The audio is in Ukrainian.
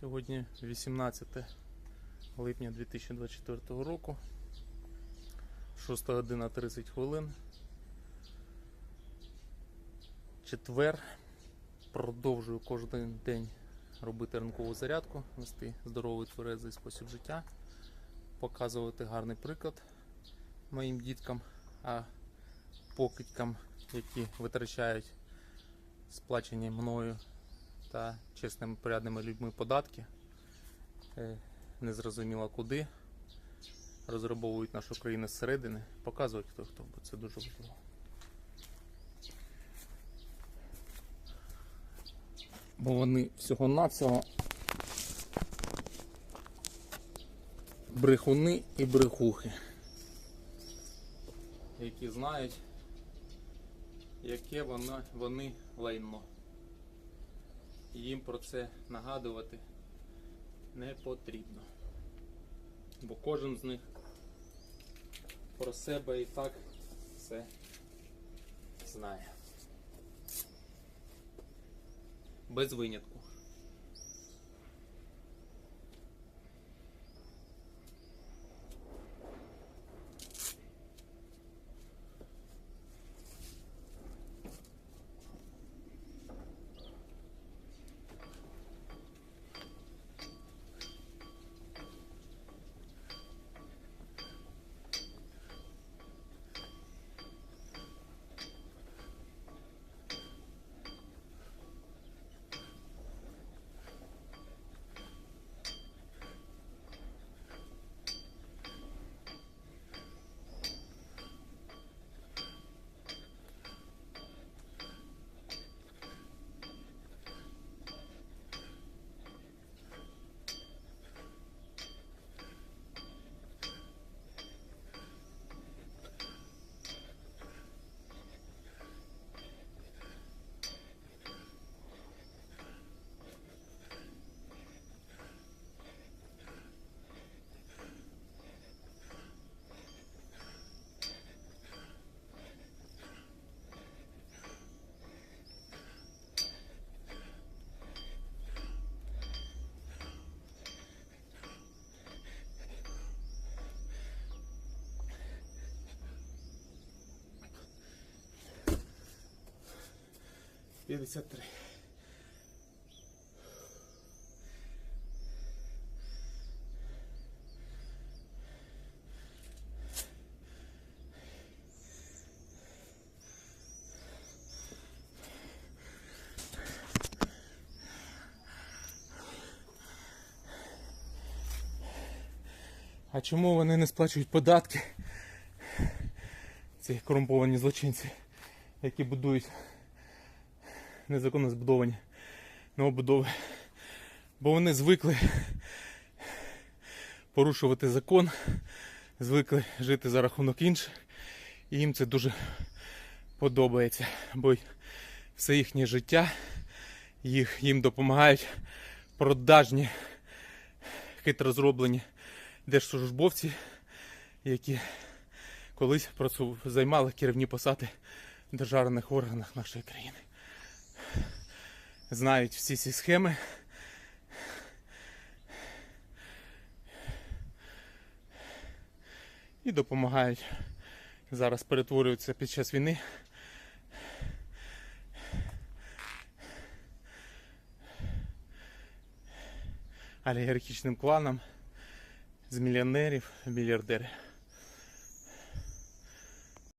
Сьогодні 18 липня 2024 року. 6 година 30 хвилин. Четвер. Продовжую кожен день робити ранкову зарядку, вести здоровий тверезий спосіб життя, показувати гарний приклад моїм діткам, а покидькам, які витрачають сплачені мною та чесними порядними людьми податки. е, Незрозуміло куди. Розрабовують нашу країну зсередини. Показують хто хто, бо це дуже важливо. Бо вони всього-навсього брехуни і брехухи, які знають, яке воно, вони лайно. Їм про це нагадувати не потрібно. Бо кожен з них про себе і так все знає. Без винятку. П'ятдесят три. А чому вони не сплачують податки? Ці корумповані злочинці, які будують незаконно збудовані новобудови. Бо вони звикли порушувати закон, звикли жити за рахунок інших, і їм це дуже подобається. Бо все їхнє життя їх, їм допомагають продажні, хитро зроблені держслужбовці, які колись займали керівні посади в державних органах нашої країни знають всі ці схеми. І допомагають. Зараз перетворюються під час війни. Олігархічним кланам з мільйонерів в мільярдери.